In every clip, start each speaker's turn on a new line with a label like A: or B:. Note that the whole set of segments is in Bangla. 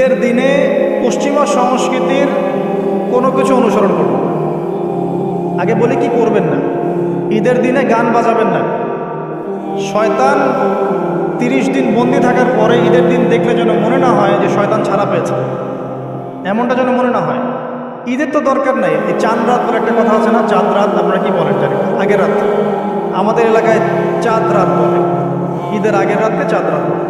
A: ঈদের দিনে পশ্চিমা সংস্কৃতির কোনো কিছু অনুসরণ করব আগে বলি কি করবেন না। ঈদের দিনে গান বাজাবেন না। শয়তান তিরিশ দিন বন্দি থাকার পরে ঈদের দিন দেখলে যেন মনে না হয় যে শয়তান ছাড়া পেয়েছে। এমনটা যেন মনে না হয়। ঈদের তো দরকার নাই। এই চাঁদ রাত বলে একটা কথা আছে না, চাঁদ রাত আপনারা কি বলেন জানি আগের রাত। আমাদের এলাকায় চাঁদ রাত বলে। ঈদের আগের রাতকে চাঁদ রাত বলে।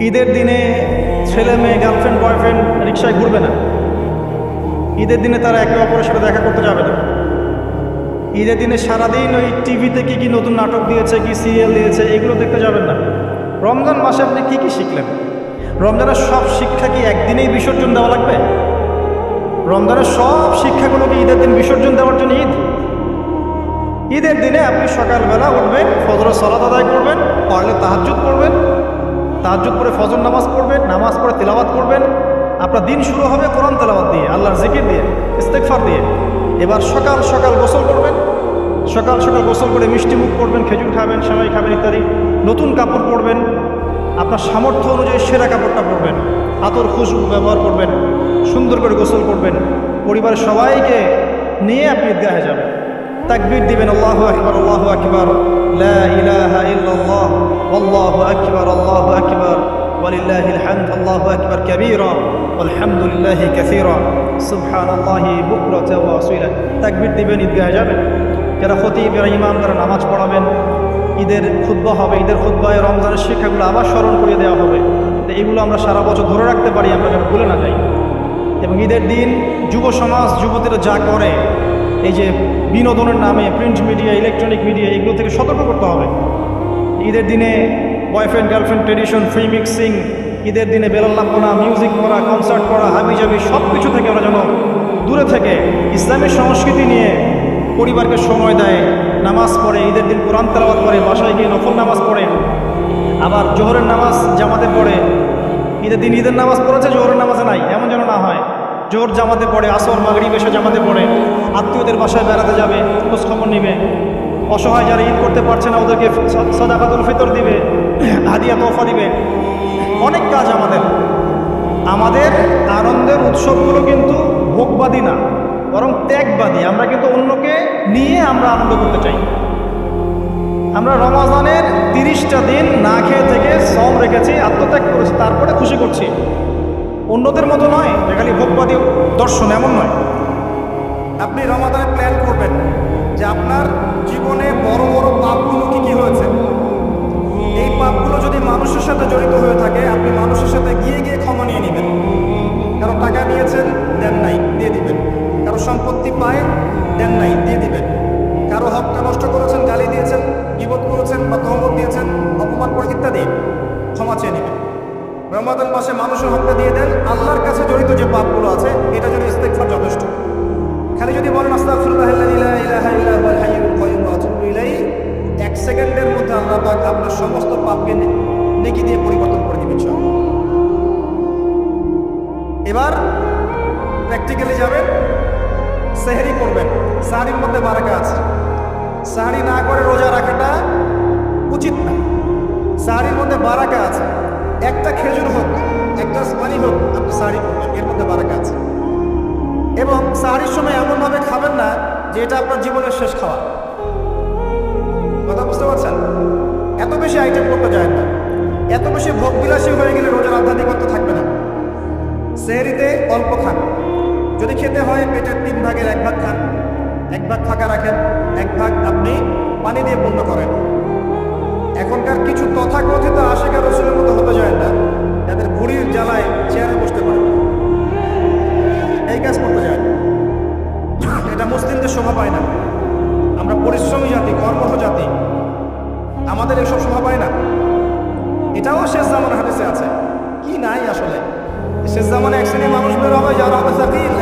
A: ঈদের দিনে ছেলে মেয়ে গার্লফ্রেন্ড বয়ফ্রেন্ড রিক্সায় ঘুরবে না। ঈদের দিনে তারা একে অপরের সাথে দেখা করতে যাবে না। ঈদের দিনে সারাদিন ওই টিভিতে কী কী নতুন নাটক দিয়েছে, কি সিরিয়াল দিয়েছে, এগুলো দেখতে যাবেন না। রমজান মাসে আপনি কী কী শিখলেন? রমজানের সব শিক্ষা কি একদিনেই বিসর্জন দেওয়া লাগবে? রমজানের সব শিক্ষাগুলোকে ঈদের দিন বিসর্জন দেওয়ার জন্য ঈদ? ঈদের দিনে আপনি সকালবেলা উঠবেন ফজর সলাত আদায় করবেন পারলে তাহাজ্জুদ করবেন তাহাজ্জুদ করে ফজর নামাজ পড়বেন, নামাজ পড়ে তেলাওয়াত করবেন। আপনার দিন শুরু হবে কোরআন তেলাওয়াত দিয়ে, আল্লাহর জিকির দিয়ে ইস্তেকফার দিয়ে। এবার সকাল সকাল গোসল করবেন, সকাল সকাল গোসল করে মিষ্টি মুখ করবেন, খেজুর খাবেন, সেমাই খাবেন ইত্যাদি। নতুন কাপড় পরবেন, আপনার সামর্থ্য অনুযায়ী সেরা কাপড়টা পরবেন আতর খুশবু ব্যবহার করবেন, সুন্দর করে গোসল করবেন। পরিবারের সবাইকে নিয়ে আপনি ঈদগাহে যাবেন। তাকবীর দিবেন, আল্লাহু আকবার আল্লাহু আকবার ইল্লাল্লাহ আল্লাহু আকবার আল্লাহু আকবার ওয়ালিল্লাহিল হামদ আল্লাহু আকবার কাবীরা আলহামদুলিল্লাহি কাসীরা সুবহানাল্লাহি বুকরাতা ওয়া আসীলা তাকবীর দিবেন, ঈদগাহে যাবেন। যারা খতিব ইমাম, যারা নামাজ পড়াবেন, ঈদের খুদ্া হবে, ঈদের খুদ্ায় রমজানের শিক্ষাগুলো আবার স্মরণ করিয়ে দেওয়া হবে। এগুলো আমরা সারা বছর ধরে রাখতে পারি, আমরা যেন ভুলে না যাই। এবং ঈদের দিন যুব সমাজ, যুবতীরা যা করে, এই যে বিনোদনের নামে, প্রিন্ট মিডিয়া, ইলেকট্রনিক মিডিয়া, এগুলো থেকে সতর্ক করতে হবে। ঈদের দিনে boyfriend girlfriend tradition free mixing ঈদের দিনে বেলাল্লা করা মিউজিক করা কনসার্ট করা হাবি জাবি সব কিছু থেকে ওরা যেন দূরে থেকে। ইসলামের সংস্কৃতি নিয়ে পরিবারকে সময় দেয়, নামাজ পড়ে, ঈদের দিন কোরআন তেলাওয়াত করে, বাসায় গিয়ে নফল নামাজ পড়ে। আবার জোহরের নামাজ জামাতে পড়ে। ঈদের দিন ঈদের নামাজ পড়েছে, জোহরের নামাজে নাই, এমন যেন না হয়। জোহর জামাতে পড়ে, আসর মাগড়ি বেশে জামাতে পড়ে। আত্মীয়দের বাসায় বেড়াতে যাবে, খোঁজখবর নিবে। অসহায় যারা ঈদ করতে পারছে না, ওদেরকে সদাকাতুল ফিতর দিবে, হাদিয়া তোফা দিবে। অনেক কাজ আমাদের। আমাদের আনন্দের উৎসবগুলো কিন্তু ভোগবাদী না, বরং ত্যাগবাদী। আমরা কিন্তু অন্যকে নিয়ে আমরা আনন্দ করতে চাই। আমরা রমাজানের তিরিশটা দিন না খেয়ে থেকে শ্রম রেখেছি, আত্মত্যাগ করেছি, তারপরে খুশি করছি। অন্যদের মতো নয় খালি ভোগবাদী দর্শন, এমন নয়। আপনি রমাদানের প্ল্যান করবেন যে আপনার জীবনে বড় বড় পাপগুলো কি কি হয়েছে? এই পাপগুলো যদি মানুষের সাথে নেকি দিয়ে পরিবর্তন করে দিবেন ইনশাআল্লাহ এবার প্র্যাকটিক্যালি যাবেন সেহরি করবেন সাহারির মধ্যে বারাকা আছে। সাহারি না করে রোজা রাখাটা উচিত না। সাহারির মধ্যে বারাকা আছে। একটা খেজুর হোক এক গ্লাস পানি হোক, আপনি সাহারি করবেন এর মধ্যে বারাকা আছে। এবং সাহারির সময় এমনভাবে খাবেন না যে এটা আপনার জীবনের শেষ খাওয়া। কথা বুঝতে পারছেন? এত বেশি আইটেম করতে যায় না। এত বেশি ভোগবিলাসী হয়ে গেলে রোজার আধ্যাত্মিকত্ব থাকবে না। সেহরিতে অল্প খান। যদি খেতে হয় পেটের তিন ভাগের এক ভাগ খান। এক ভাগ ফাঁকা রাখেন, এক ভাগ আপনি পানি দিয়ে পূর্ণ করেন। এখনকার কিছু তথাকথিত আশেখা রসুলের মতো হতে যায় না, যাদের ভুড়ির জ্বালায় চেয়ারে বসতে পারে এই কাজ করতে যায় এটা মুসলিমদের শোভা পায় না। আমরা পরিশ্রমী জাতি, কর্মঠ জাতি। আমাদের এসব শোভা পায় না। নাই আসলে। শেষ জামানে এক শ্রেণির মানুষ বের হবে যারা হবে সাকির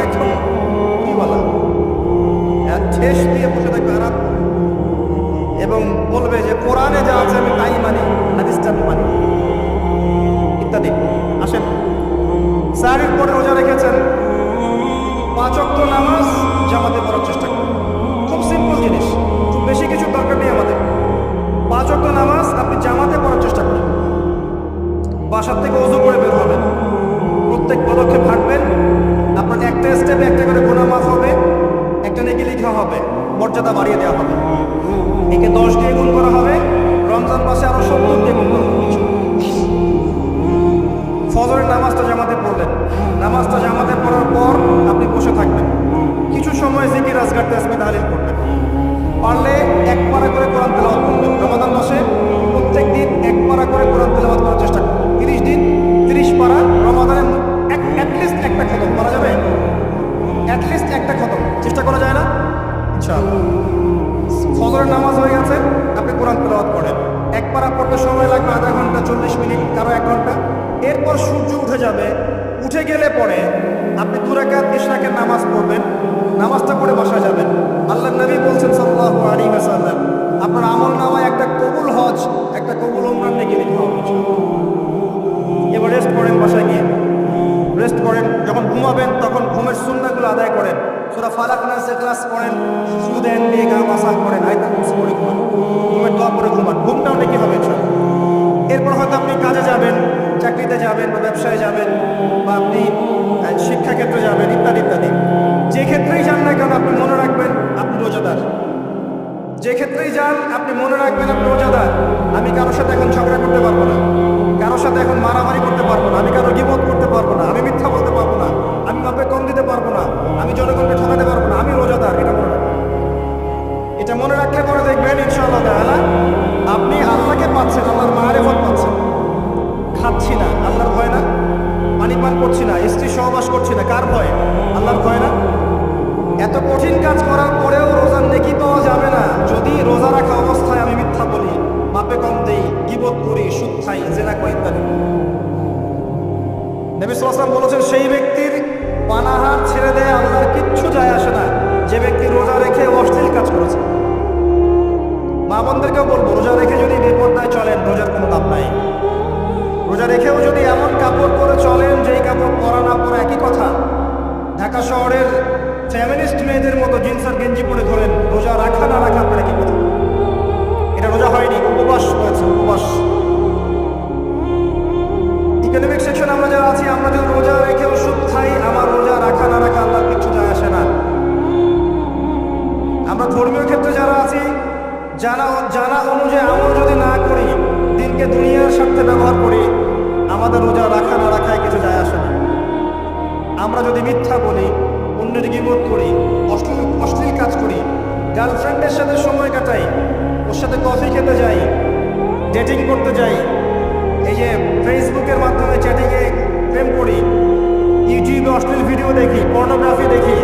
A: ইনশাআল্লাহ ফজরের নামাজ হয়ে গেছে, আপনি কোরআন তেলাওয়াত করেন। এক পারা পড়তে সময় লাগবে আধা ঘণ্টা, চল্লিশ মিনিট, কারও এক ঘণ্টা। এরপর সূর্য উঠে যাবে, উঠে গেলে পরে আপনি দুরাকাত ইশরাকের নামাজ পড়বেন। নামাজটা পড়ে বাসায় যাবেন। আল্লাহ নবী বলছেন সাল্লাল্লাহু আলাইহি ওয়াসাল্লাম, আপনার আমল নামায় একটা কবুল হজ, একটা কবুল উমরার নেকি লিখা হবে এবার রেস্ট করেন বাসায় গিয়ে। রেস্ট করেন, যখন ঘুমাবেন, তখন ঘুমের সুন্নাগুলো আদায় করেন। সুরা ফালাক নাসের ক্লাস করেন সুদেন গা মাসাল করেন আয়তা কুরসি করে ঘুমান ঘুমের দোয়া করে ঘুমান ঘুমটাও নাকি হবে এরপর হয়তো আপনি কাজে যাবেন, চাকরিতে যাবেন বা ব্যবসায় যাবেন, বা আপনি শিক্ষাক্ষেত্রে যাবেন, ইত্যাদি ইত্যাদি। যে ক্ষেত্রেই যান না কেন আপনি মনে রাখবেন, আপনি রোজাদার। যে ক্ষেত্রেই যান, আপনি মনে রাখবেন, আপনি রোজাদার। আমি কারোর সাথে এখন ঝগড়া করতে পারব না। কঠিন কাজ করার পরেও রোজার নেকি পাওয়া যাবে না। যদি রোজা রাখা অবস্থায় আমি মিথ্যা বলি, মাপে কম দেই, গিবত করি, সুদ খাই, জেনা করি ইত্যাদি। নবী বলেছেন, সেই ব্যক্তির পানাহার ছেড়ে দেয় আল্লাহর কিচ্ছু যায় আসে না। যে ব্যক্তি রোজা রেখে অশ্লীল কাজ করেছে। মা বোনদেরকেও বলব, রোজা রেখে যদি বেপর্দায় চলেন, রোজার কোনো দাম নাই। রোজা রেখেও যদি এমন কাপড় পরে চলেন, যেই কাপড় পরা না পরা একই কথা, ঢাকা শহরের ফ্যামিলিস্ট মেয়েদের মতো জিন্স আর গেঞ্জি পরে ধরেন, রোজা রাখা না রাখা, আপনার একই কথা এটা রোজা হয়নি, উপবাস হয়েছে উপবাস। ইকোনমিক সেকশন আমরা যারা আছি আমরা যদি রোজা রেখে ওষুধ খাই, আমার রোজা রাখা না রাখা আল্লাহর কিছু যায় আসে না। আমরা ধর্মীয় ক্ষেত্রে যারা আছি, জানা জানা অনুযায়ী আমল যদি না করি, দিনকে দুনিয়ার স্বার্থে ব্যবহার করি, আমাদের রোজা রাখা না রাখায় কিছু যায় আসে না। আমরা যদি মিথ্যা বলি অন্যের গিবোধ করি, অশ্লীল অশ্লীল কাজ করি। গার্লফ্রেন্ডের সাথে সময় কাটাই, ওর সাথে কফি খেতে যাই ডেটিং করতে যাই। এই যে ফেসবুকের মাধ্যমে চ্যাটিংয়ে প্রেম করি ইউটিউবে অশ্লীল ভিডিও দেখি পর্নোগ্রাফি দেখি,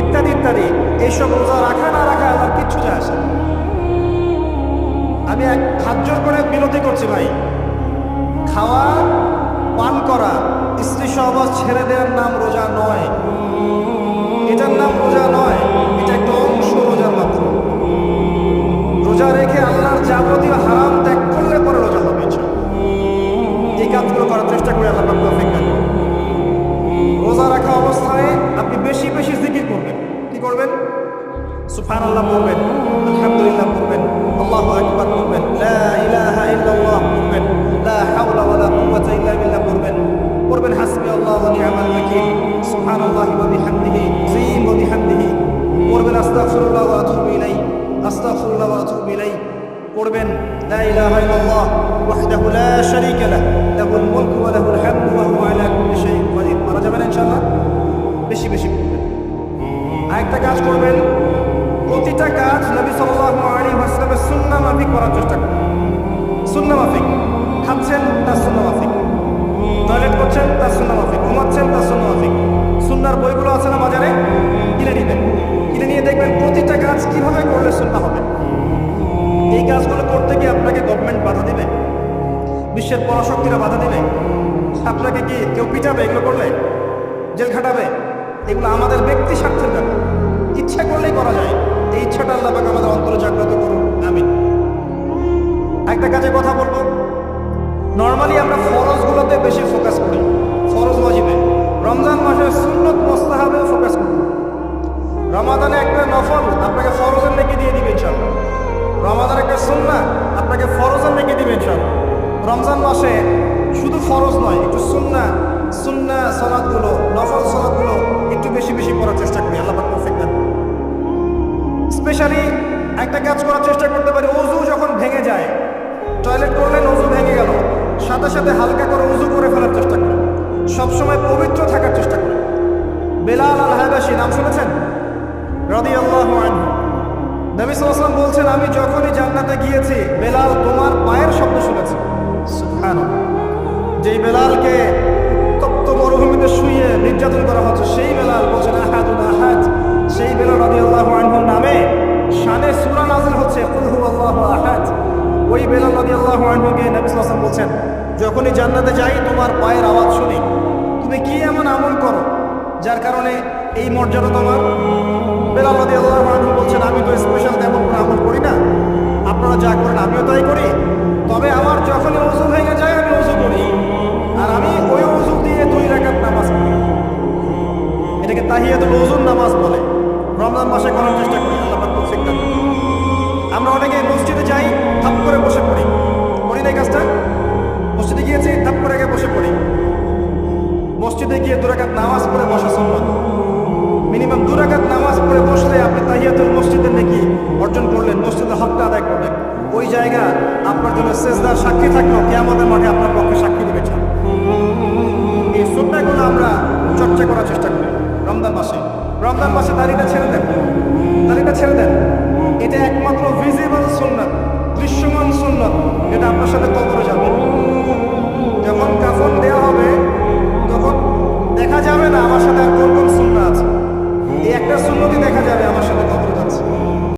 A: ইত্যাদি ইত্যাদি। এইসব রোজা রাখা না রাখা আমার কিচ্ছু যায় আসে আমি এক হাত জোর করে বিনতি করছি ভাই। খাওয়া, পান করা, স্ত্রী সহবাস ছেড়ে দেওয়ার নাম রোজা নয়। এটার নাম রোজা নয়, এটা একটা অংশ রোজার মাত্র রোজা রেখে আল্লাহর যাবতীয় হারাম ত্যাগ করলে পরে রোজা হবে। এই কাজগুলো করার চেষ্টা করে, আল্লাহ তৌফিক রোজা রাখা অবস্থায় আপনি বেশি বেশি জিকির করবেন। কি করবেন? সুফান আল্লাহ পড়বেন, আলহামদুলিল্লাহ পড়বেন, আল্লাহ আকবার পড়বেন, লা ইলাহা ইল্লাল্লাহ পড়বেন, লা হাওলা ওয়ালা কুওয়াতা ইল্লা বিল্লাহ পড়বেন। পড়বেন হাসবি আল্লাহ ওয়া নি'মাল ওয়াকিল। সুবহানাল্লাহি ওয়া বিহামদিহি জিম ওয়া বিহামদিহি। পড়বেন আস্তাগফিরুল্লাহ ওয়া আতুবু ইলাইহি, আস্তাগফিরুল্লাহ ওয়া আতুবু ইলাইহি। পড়বেন, লা ইলাহা ইল্লাল্লাহ ওয়াহদাহু লা শারীকা লাহ, লাহুল মুলকু ওয়া লাহুল হামদু ওয়া হুয়া আলা কুল্লি শাইইন কাদির। ইনশাআল্লাহ? বেশি বেশি পড়বেন। আরেকটা কাজ করবেন, প্রতিটা কাজ নবী সাল্লাল্লাহু আলাইহি ওয়াসাল্লামের করার চেষ্টা করবেন। মাফিক। খাচ্ছেন, তার সুন্নাহ মাফিক। টয়লেট করছেন, তার সুন্নাহ মাফিক। ঘুমাচ্ছেন, তার সুন্নাহ মাফিক। সুন্নার বইগুলো আছে না বাজারে? কিনে নেবেন। কিনে নিয়ে দেখবেন প্রতিটা কাজ কীভাবে করলে সুন্নাহ হবে। এই কাজগুলো করতে গিয়ে আপনাকে গভর্নমেন্ট বাধা দিবে। বিশ্বের পরাশক্তিরা বাধা দিবে। আপনাকে কি কেউ পিটাবে এগুলো করলে? জেল খাটাবে? এগুলো আমাদের ব্যক্তি স্বার্থের ব্যাপার। ইচ্ছা করলেই করা যায়। এই ইচ্ছাটা আল্লাহ আমাদের অন্তরে জাগ্রত করুন। আমিন। একটা কাজে কথা বলব। নর্মালি আমরা ফরজগুলোতে বেশি ফোকাস করি। ফরজ ওয়াজিবে। রমজান মাসে সুন্নত মোস্তাহাবেও ফোকাস করি রমাদানে একটা নফল আপনাকে ফরজের নেকি দিয়ে দিবে ইনশাল্লাহ রমাদান একটা সুন্না আপনাকে ফরজের নেকি দিবে ইনশাল্লাহ রমজান মাসে শুধু ফরজ নয়, একটু সুন্না সুন্না সলাদগুলো, নফল সলাদগুলো একটু বেশি বেশি করার চেষ্টা করি আল্লাহ পাক স্পেশালি একটা কাজ করার চেষ্টা করতে পারি উজু যখন ভেঙে যায় টয়লেট করলেন উজু ভেঙে গেল, সাথে সাথে হালকা করে উজু করে ফেলার চেষ্টা করেন। সবসময় পবিত্র থাকার চেষ্টা করেন বেলাল আল হায়বাসী নাম শুনেছেন? রদি আল্লাহ নবী সাল্লাম বলছেন, আমি যখনই জান্নাতে গিয়েছি, বেলাল তোমার পায়ের শব্দ শুনেছি। যেই বেলালকে তপ্ত মরুভূমিতে শুয়ে নির্যাতন করা হচ্ছে, সেই বেলাল বলছেন, আহাদুন আহাদ। সেই বেলাল রদি আল্লাহ আনহুর নামে শানে সুরা নাজিল হচ্ছে আহাদ। ওই বেলাল রদি আল্লাহ আনহুকে নবী সাল্লাম বলছেন যখনই জান্নাতে যাই, তোমার পায়ের আওয়াজ শুনি। তুমি কি এমন আমল করো, যার কারণে এই মর্যাদা তোমার? বেলাল আল্লাহ বলছেন, আমি তো স্পেশাল তেমন কোনো আমল করি না। আপনারা যা করেন আমিও তাই করি। তবে আমার যখনই ওজু ভেঙে যায়, আমি ওজু করি। আর আমি ওই ওজু দিয়ে দুই রাকাত নামাজ পড়ি। এটাকে তাহিয়াতুল ওজুর নামাজ বলে। রমজান মাসে করার চেষ্টা করি, আল্লাহ। আমরা অনেকে মসজিদে যাই, থাপ করে বসে পড়ি। করি না কাজটা? মসজিদে গিয়েছি করে আগে বসে পড়ি। মসজিদে গিয়ে দুরাকাত নামাজ পড়ে বসা সম্ভব। মিনিমাম দুরাকাত নামাজ পড়ে বসলে আপনি তাহিয়াতুল মসজিদে নাকি অর্জন করলেন, মসজিদের হকটা আদায় করলেন। ওই জায়গা আপনার জন্য শেষদার সাক্ষী থাকল কে আমাদের মাঠে আপনার পক্ষে সাক্ষী দিবে এই সুন্নাগুলো আমরা চর্চা করার চেষ্টা করি। রমজান মাসে। রমজান মাসে দাড়িটা ছেড়ে দেন। দাড়িটা ছেড়ে দেন। এটা একমাত্র ভিজিবল সুন্নাত, দৃশ্যমান সুন্নত এটা আপনার সাথে কবরে যাবে। আমার সাথে আর কোন কোন সুন্না আছে এই একটা সুন্নতি দেখা যাবে আমার সাথে কবর